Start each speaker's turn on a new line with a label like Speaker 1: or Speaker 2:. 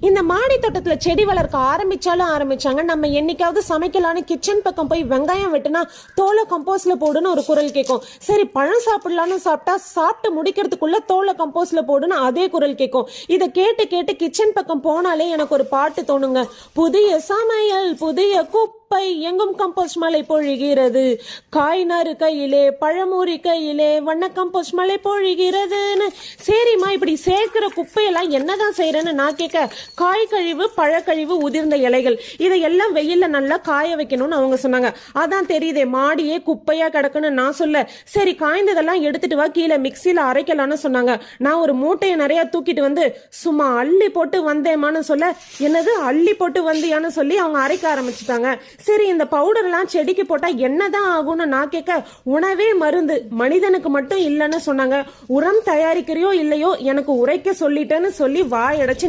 Speaker 1: இந்த மாடி தோட்டத்துல செடி வளர்க்க ஆரம்பிச்சாலும் ஆரம்பிச்சாங்க. நம்ம என்னைக்காவது சமைக்கலான்னு கிச்சன் பக்கம் போய் வெங்காயம் வெட்டினா தோலை கம்போஸ்ட்ல போடுன்னு ஒரு குரல் கேட்கும் சரி பழம் சாப்பிடலான்னு சாப்பிட்டா சாப்பிட்டு முடிக்கிறதுக்குள்ள தோலை கம்போஸ்ட்ல போடுன்னு அதே குரல் கேட்கும் இதை கேட்டு கேட்டு கிச்சன் பக்கம் போனாலே எனக்கு ஒரு பாட்டு தோணுங்க. புதிய சமையல் புதிய குப்பை எங்கும் கம்போஸ்ட் மலை பொழிகிறது. காய்நாறு கையிலே பழமூரி கையிலே வண்ண கம்போஸ்ட் மலை பொழிகிறதுன்னு. சரிம்மா இப்படி சேர்க்கிற குப்பையெல்லாம் என்னதான் செய்யறேன்னு நான் கேட்க காய் கழிவு பழக்கழிவு உதிர்ந்த இலைகள் இதையெல்லாம் வெயில்ல நல்லா காய வைக்கணும்னு அவங்க சொன்னாங்க. அதான் தெரியுதே மாடியே குப்பையா கிடக்குன்னு நான் சொல்ல. சரி காய்ந்ததெல்லாம் எடுத்துட்டு வா கீழே மிக்சியில அரைக்கலாம்னு சொன்னாங்க. நான் ஒரு மூட்டையை நிறைய தூக்கிட்டு வந்து சும்மா அள்ளி போட்டு வந்தேமான்னு சொல்ல என்னது அள்ளி போட்டு வந்தியான்னு சொல்லி அவங்க அரைக்க ஆரம்பிச்சுட்டாங்க. சரி இந்த பவுடர்லாம் செடிக்கு போட்டா என்னதான் ஆகும்னு நான் கேட்க உணவே மருந்து. மனிதனுக்கு மட்டும் இல்லைன்னு சொன்னாங்க. உரம் தயாரிக்கிறியோ இல்லையோ எனக்கு உரைக்க சொல்லிட்டேன்னு சொல்லி வாயடைச்சு